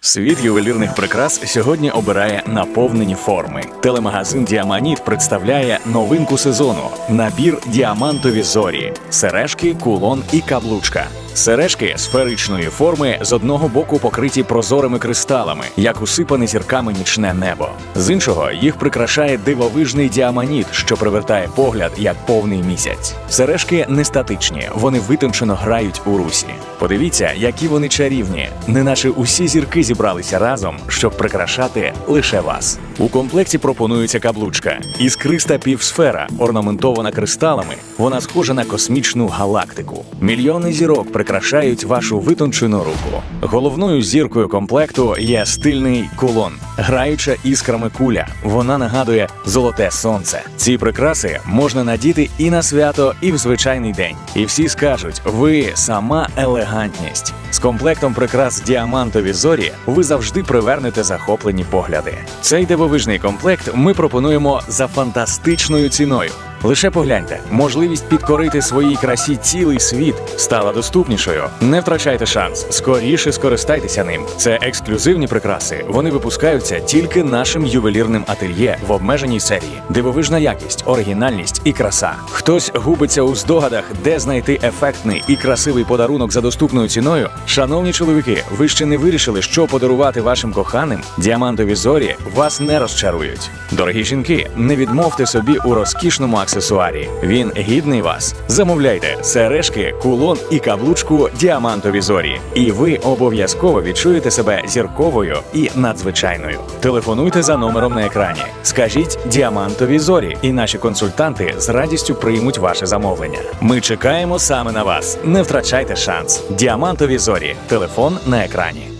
Світ ювелірних прикрас сьогодні обирає наповнені форми. Телемагазин Діаманіт представляє новинку сезону: набір діамантові зорі, сережки, кулон і каблучка. Сережки сферичної форми з одного боку покриті прозорими кристалами, як усипане зірками нічне небо. З іншого їх прикрашає дивовижний діаманіт, що привертає погляд як повний місяць. Сережки не статичні, вони витончено грають у русі. Подивіться, які вони чарівні, неначе усі зірки зібралися разом, щоб прикрашати лише вас. У комплекті пропонується каблучка. Іскриста півсфера, орнаментована кристалами. Вона схожа на космічну галактику. Мільйони зірок прикрашають вашу витончену руку. Головною зіркою комплекту є стильний кулон, граюча іскрами куля. Вона нагадує золоте сонце. Ці прикраси можна надіти і на свято, і в звичайний день. І всі скажуть: ви сама елегантність. З комплектом прикрас діамантові зорі ви завжди привернете захоплені погляди. Цей дивовижний комплект ми пропонуємо за фантастичною ціною. Лише погляньте, можливість підкорити своїй красі цілий світ стала доступнішою. Не втрачайте шанс, скоріше скористайтеся ним. Це ексклюзивні прикраси. Вони випускаються тільки нашим ювелірним ательє в обмеженій серії. Дивовижна якість, оригінальність і краса. Хтось губиться у здогадах, де знайти ефектний і красивий подарунок за доступною ціною. Шановні чоловіки, ви ще не вирішили, що подарувати вашим коханим? Діамантові зорі вас не розчарують. Дорогі жінки, не відмовте собі у розкішному аксесуарі. Він гідний вас. Замовляйте сережки, кулон і каблучку діамантові зорі. І ви обов'язково відчуєте себе зірковою і надзвичайною. Телефонуйте за номером на екрані. Скажіть діамантові зорі, і наші консультанти з радістю приймуть ваше замовлення. Ми чекаємо саме на вас. Не втрачайте шанс. Діамантові зорі. Телефон на екрані.